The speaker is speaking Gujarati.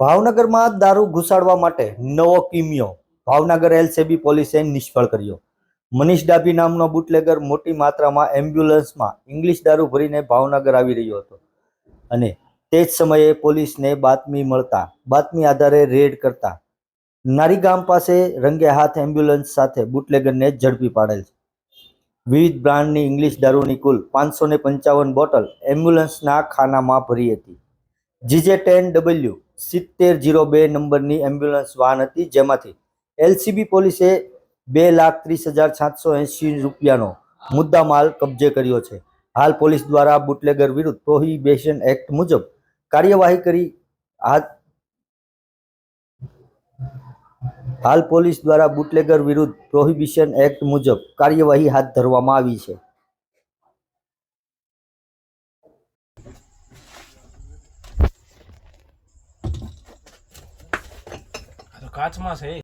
ભાવનગરમાં દારૂ ઘુસાડવા માટે નવો કિમિયો. ભાવનગર એલસીબી પોલીસે નિષ્ફળ કર્યો. મનીષ ડાભી નામનો બુટલેગર મોટી માત્રામાં એમ્બ્યુલન્સમાં ઇંગ્લિશ દારૂ ભરીને ભાવનગર આવી રહ્યો હતો. અને તે જ સમયે પોલીસને બાતમી મળતા, બાતમી આધારે રેડ કરતા નારીગામ પાસે રંગે હાથ એમ્બ્યુલન્સ સાથે બુટલેગરને ઝડપી પાડેલ છે. વિવિધ બ્રાન્ડની ઇંગ્લિશ દારૂની કુલ પાંચસો પંચાવન બોટલ એમ્બ્યુલન્સના ખાનામાં ભરી હતી. જીજે ટેન ડબલ્યુ સિત્તેર જીરો બે નંબરની એમ્બ્યુલન્સ વાહન હતી. જેમાંથી એલસીબી પોલીસે બે લાખ ત્રીસ હજાર સાતસો એંશી રૂપિયાનો મુદ્દામાલ કબજે કર્યો છે. હાલ પોલીસ દ્વારા બુટલેગર વિરુદ્ધ પ્રોહિબિશન એક્ટ મુજબ કાર્યવાહી કરી હાથ હાલ પોલીસ દ્વારા બુટલેગર વિરુદ્ધ પ્રોહિબિશન એક્ટ મુજબ કાર્યવાહી હાથ ધરવામાં આવી છે. કાચમાં છે